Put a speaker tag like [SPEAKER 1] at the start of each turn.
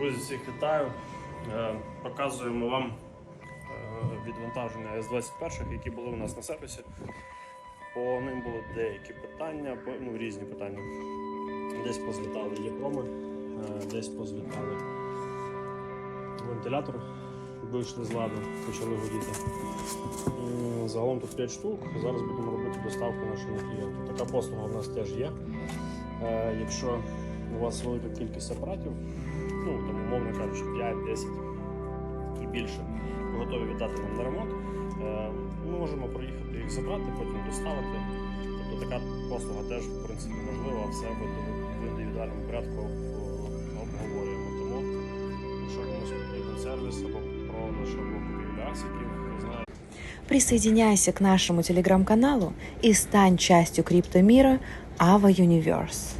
[SPEAKER 1] Друзі, всіх вітаю. Е, Показуємо вам е, відвантаження С-21, які були у нас на сервісі. По ним були деякі питання, ну, різні питання. Десь позлітали єпроми, е, десь позлітали вентилятор, вийшли з ладу, почали гудіти. Загалом тут 5 штук. Зараз будемо робити доставку нашому клієнту. Така послуга в нас теж є. Якщо у вас велика кількість апаратів, ну там умовно кажучи, 5-10 і більше, готові віддати нам на ремонт, е, ми можемо проїхати їх забрати, потім доставити. Тобто така послуга теж в принципі можлива, все в індивідуальному порядку обговорюємо. Тому, якщо комусь потрібен сервіс або продаж або купівля асіків, ви.
[SPEAKER 2] Присоединяйся к нашему телеграм-каналу и стань частью криптомира Ava Universe.